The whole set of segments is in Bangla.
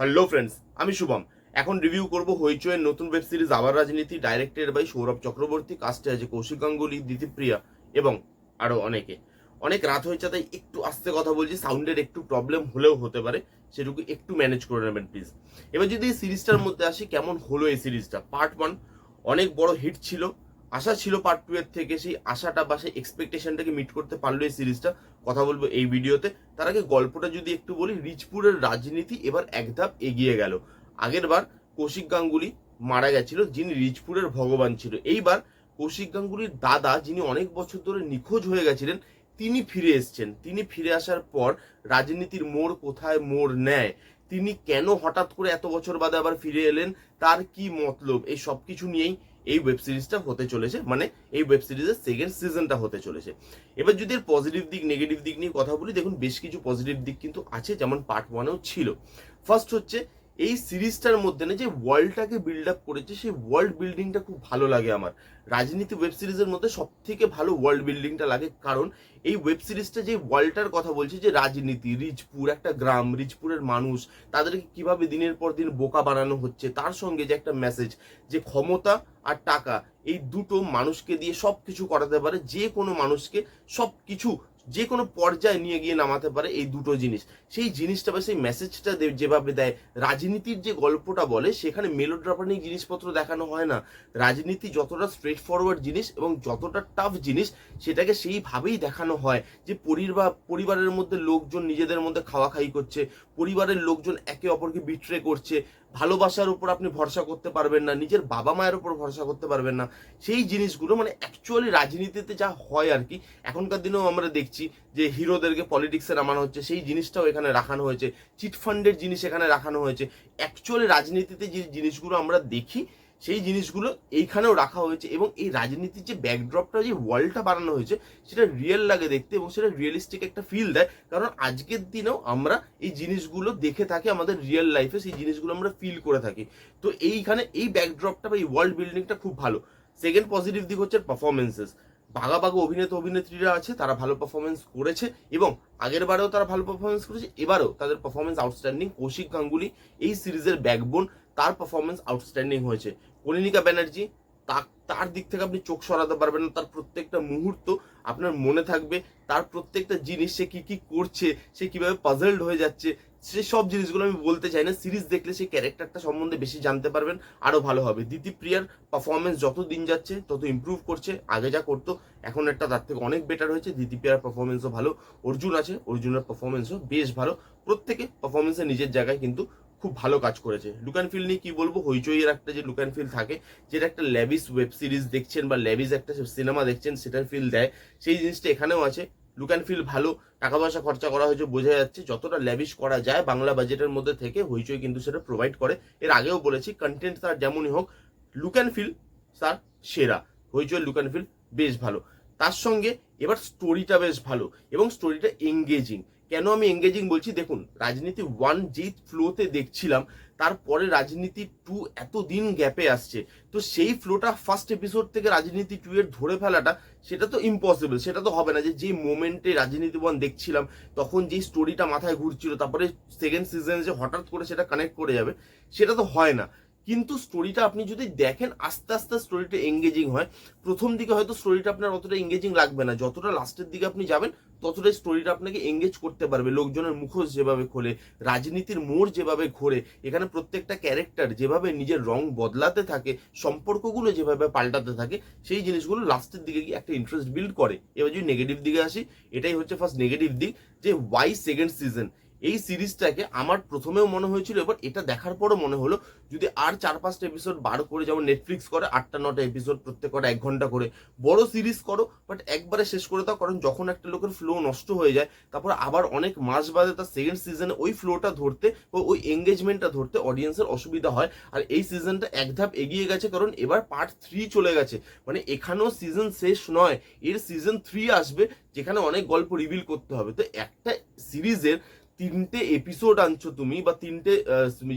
হ্যালো ফ্রেন্ডস আমি শুভম। এখন রিভিউ করব হইচয়ের নতুন ওয়েব সিরিজ আবার রাজনীতি ডাইরেক্টেড বাই সৌরভ চক্রবর্তী কাস্টে আছে কৌশিক গাঙ্গুলি দিতিপ্রিয়া এবং আরও অনেকে। অনেক রাত হয়েছে, তাই একটু আস্তে কথা বলছি সাউন্ডের একটু প্রবলেম হলেও হতে পারে, সেটুকু একটু ম্যানেজ করে নেবেন প্লিজ এবার যদি এই সিরিজটার মধ্যে আসি, কেমন হলো এই সিরিজটা পার্ট ওয়ান অনেক বড় হিট ছিল, আশা ছিল পার্ট টু এর থেকে, সেই আশাটা বা সেই এক্সপেকটেশনটাকে মিট করতে পারল এই সিরিজটা কথা বলব এই ভিডিওতে। তার আগে গল্পটা যদি একটু বলি, রিচপুরের রাজনীতি এবার এক ধাপ এগিয়ে গেল। আগের বার কৌশিক গাঙ্গুলি মারা গেছিল, যিনি রিচপুরের ভগবান ছিল। এইবার কৌশিক গাঙ্গুলির দাদা, যিনি অনেক বছর ধরে নিখোঁজ হয়ে গেছিলেন, তিনি ফিরে এসছেন। তিনি ফিরে আসার পর রাজনীতির মোড় কোথায় মোড় নেয়? তিনি কেন হঠাৎ করে এত বছর বাদে আবার ফিরে এলেন? তার কি মতলব? এই সব কিছু নিয়েই এই ওয়েব সিরিজটা হতে চলেছে মানে এই ওয়েব সিরিজের সেকেন্ড সিজনটা হতে চলেছে। এবার যদি এর পজিটিভ দিক নেগেটিভ দিক নিয়ে কথা বলি, দেখুন, বেশ কিছু পজিটিভ দিক কিন্তু আছে, যেমন পার্ট ওয়ানেও ছিল। ফার্স্ট হচ্ছে এই সিরিজটার মধ্যে না যে ওয়ার্ল্ডটাকে বিল্ড আপ করেছে, সেই ওয়ার্ল্ড বিল্ডিংটা খুব ভালো লাগে আমার। রাজনীতি ওয়েব সিরিজের মধ্যে সব থেকে ভালো ওয়ার্ল্ড বিল্ডিংটা লাগে, কারণ এই ওয়েব সিরিজটা যে ওয়ার্ল্ডটার কথা বলছে, যে রাজনীতি রিচপুর একটা গ্রাম রিচপুরের মানুষ, তাদেরকে কীভাবে দিনের পর দিন বোকা বানানো হচ্ছে, তার সঙ্গে যে একটা মেসেজ যে ক্ষমতা আর টাকা, এই দুটো মানুষকে দিয়ে সব কিছু করাতে পারে, যে কোনো মানুষকে সব কিছু যে কোনো পর্যায়ে নিয়ে গিয়ে নামাতে পারে এই দুটো জিনিস। সেই জিনিসটা বা সেই মেসেজটা যেভাবে দেয়, রাজনীতির যে গল্পটা বলে, সেখানে মেলোড্রামাটিক জিনিসপত্র দেখানো হয় না। রাজনীতি যতটা স্ট্রেট ফরওয়ার্ড জিনিস এবং যতটা টাফ জিনিস, সেটাকে সেইভাবেই দেখানো হয় যে পরিবার পরিবারের মধ্যে লোকজন নিজেদের মধ্যে খাওয়া খাই করছে, পরিবারের লোকজন একে অপরকে বিট্রে করছে ভালোবাসার উপর আপনি ভরসা করতে পারবেন না, নিজের বাবা মায়ের উপর ভরসা করতে পারবেন না, সেই জিনিসগুলো মানে অ্যাকচুয়ালি রাজনীতিতে যা হয় আর কি, এখনকার দিনেও আমরা দেখছি যে হিরোদেরকে পলিটিক্সে নামানো হচ্ছে, সেই জিনিসটাও এখানে রাখানো হয়েছে, চিটফান্ডের জিনিস এখানে রাখানো হয়েছে অ্যাকচুয়ালি রাজনীতিতে যে জিনিসগুলো আমরা দেখি সেই জিনিসগুলো এইখানেও রাখা হয়েছে এবং এই রাজনীতির যে ব্যাকড্রপটা যে ওয়ার্ল্ডটা বানানো হয়েছে, সেটা রিয়েল লাগে দেখতে এবং সেটা রিয়েলিস্টিক একটা ফিল দেয়। কারণ আজকের দিনেও আমরা এই জিনিসগুলো দেখে থাকি, আমাদের রিয়েল লাইফে সেই জিনিসগুলো আমরা ফিল করে থাকি। তো এইখানে এই ব্যাকড্রপটা বা এই ওয়ার্ল্ড বিল্ডিংটা খুব ভালো। সেকেন্ড পজিটিভ দিক হচ্ছে পারফরমেন্সেস বাঘা বাঘা অভিনেতা, অভিনেত্রীরা আছে, তারা ভালো পারফরমেন্স করেছে এবং আগের বারেও তারা ভালো পারফরমেন্স করেছে, এবারও তাদের পারফরমেন্স আউটস্ট্যান্ডিং কৌশিক গাঙ্গুলি এই সিরিজের ব্যাকবোন তার পারফরমেন্স আউটস্ট্যান্ডিং হয়েছে। কনিনিকা ব্যানার্জি তার দিক থেকে আপনি চোখ সরাতে পারবেন না, তার প্রত্যেকটা মুহূর্ত আপনার মনে থাকবে, তার প্রত্যেকটা জিনিস, সে কী কী করছে, সে কীভাবে পাজলড হয়ে যাচ্ছে, সে সব জিনিসগুলো আমি বলতে চাই না সিরিজ দেখলে সেই ক্যারেক্টারটা সম্বন্ধে বেশি জানতে পারবেন আরও ভালো হবে। দিতিপ্রিয়ার পারফরমেন্স যত দিন যাচ্ছে, তত ইমপ্রুভ করছে, আগে যা করতো, এখন একটা তার থেকে অনেক বেটার হয়েছে দিতিপ্রিয়ার পারফরমেন্সও ভালো, অর্জুন আছে, অর্জুনের পারফরমেন্সও বেশ ভালো, প্রত্যেকে পারফরমেন্সে নিজের জায়গায় কিন্তু খুব ভালো কাজ করেছে। লুক অ্যান্ড ফিল নিয়ে কি বলব, হইচইয়ের একটা যে লুক অ্যান্ড ফিল থাকে, যেটা একটা ল্যাবিস ওয়েব সিরিজ দেখছেন বা ল্যাবিস একটা সিনেমা দেখছেন, সেটার ফিল দেয়। সেই জিনিসটা এখানেও আছে। লুক অ্যান্ড ফিল ভালো, টাকা পয়সা খরচা করা হয়েছে বোঝা যাচ্ছে, যতটা ল্যাবিশ করা যায় বাংলা বাজেটের মধ্যে থেকে, হইচই কিন্তু সেটা প্রোভাইড করে। এর আগেও বলেছি কন্টেন্ট তার যেমনই হোক লুক অ্যান্ড ফিল তার সেরা। হইচই লুক অ্যান্ড ফিল বেশ ভালো। তার সঙ্গে এবার স্টোরিটা বেশ ভালো এবং স্টোরিটা এঙ্গেজিং কেন আমি এঙ্গেজিং বলছি? দেখুন, রাজনীতি ওয়ান যেই ফ্লোতে দেখছিলাম, তারপরে রাজনীতি টু এত দিন গ্যাপে আসছে। তো সেই ফ্লোটা ফার্স্ট এপিসোড থেকে রাজনীতি টু এর ধরে ফেলাটা, সেটা তো ইম্পসিবল সেটা তো হবে না যে যে মোমেন্টে রাজনীতি ওয়ান দেখছিলাম, তখন যেই স্টোরিটা মাথায় ঘুরছিল, তারপরে সেকেন্ড সিজনে যে হঠাৎ করে সেটা কানেক্ট করে যাবে, সেটা তো হয় না। কিন্তু স্টোরিটা আপনি যদি দেখেন, আস্তে আস্তে স্টোরিটা এঙ্গেজিং হয়, প্রথম দিকে হয়তো স্টোরিটা আপনার অতটা এঙ্গেজিং লাগবে না। যতটা লাস্টের দিকে আপনি যাবেন, ততটাই স্টোরিটা আপনাকে এঙ্গেজ করতে পারবে। লোকজনের মুখোশ যেভাবে খোলে, রাজনীতির মোড় যেভাবে ঘোরে, এখানে প্রত্যেকটা ক্যারেক্টার যেভাবে নিজের রং বদলাতে থাকে, সম্পর্কগুলো যেভাবে পাল্টাতে থাকে, সেই জিনিসগুলো লাস্টের দিকে গিয়ে একটা ইন্টারেস্ট বিল্ড করে। এবার যদি নেগেটিভ দিকে আসি, এটাই হচ্ছে ফার্স্ট নেগেটিভ দিক, যে ওয়াই সেকেন্ড সিজন এই সিরিজটাকে আমার প্রথমেও মনে হয়েছিল, এবার এটা দেখার পরও মনে হলো, যদি আর চার পাঁচটা এপিসোড বার করে যেমন নেটফ্লিক্স করে, আটটা নটা এপিসোড প্রত্যেক এক ঘণ্টা করে। বড় সিরিজ করো বাট একবারে শেষ করে দাও, কারণ যখন একটা লোকের ফ্লো নষ্ট হয়ে যায়, তারপর আবার অনেক মাস বাদে তার সেকেন্ড সিজনে ওই ফ্লোটা ধরতে ওই এঙ্গেজমেন্টটা ধরতে অডিয়েন্সের অসুবিধা হয়। আর এই সিজনটা এক ধাপ এগিয়ে গেছে, কারণ এবার পার্ট থ্রি চলে গেছে। মানে এখানেও সিজন শেষ নয়, এর সিজন থ্রি আসবে, যেখানে অনেক গল্প রিভিল করতে হবে। তো একটা সিরিজের তিনটে এপিসোড আনছো তুমি বা তিনটে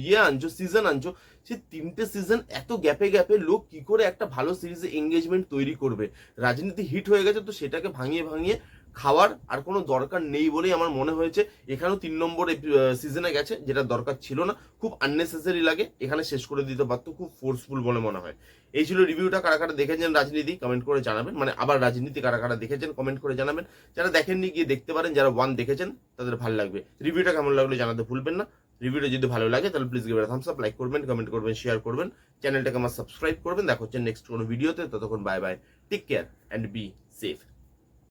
ইয়ে আনছো সিজন আনছো সে তিনটে সিজন এত গ্যাপে গ্যাপে লোক কি করে একটা ভালো সিরিজে এঙ্গেজমেন্ট তৈরি করবে? রাজনীতি হিট হয়ে গেছে তো সেটাকে ভাঙিয়ে ভাঙিয়ে খাওয়ার আর কোনো দরকার নেই বলেই আমার মনে হয়েছে। এখানেও তিন নম্বর সিজনে গেছে, যেটা দরকার ছিল না। খুব আননেসেসারি লাগে, এখানে শেষ করে দিতে পারতো, খুব ফোর্সফুল বলে মনে হয়। এই ছিল রিভিউটা কারা কারা দেখেছেন রাজনীতি কমেন্ট করে জানাবেন। মানে আবার রাজনীতি কারা কারা দেখেছেন কমেন্ট করে জানাবেন। যারা দেখেননি, গিয়ে দেখতে পারেন, যারা ওয়ান দেখেছেন, তাদের ভালো লাগবে। রিভিউটা কেমন লাগল জানাতে ভুলবেন না। রিভিউটা যদি ভালো লাগে, তাহলে please give thumbs up like করবেন কমেন্ট করবেন শেয়ার করবেন। চ্যানেলটাকে আমার সাবস্ক্রাইব করবেন। দেখা হচ্ছে নেক্সট কোনো ভিডিওতে ততক্ষণ bye bye take care and be safe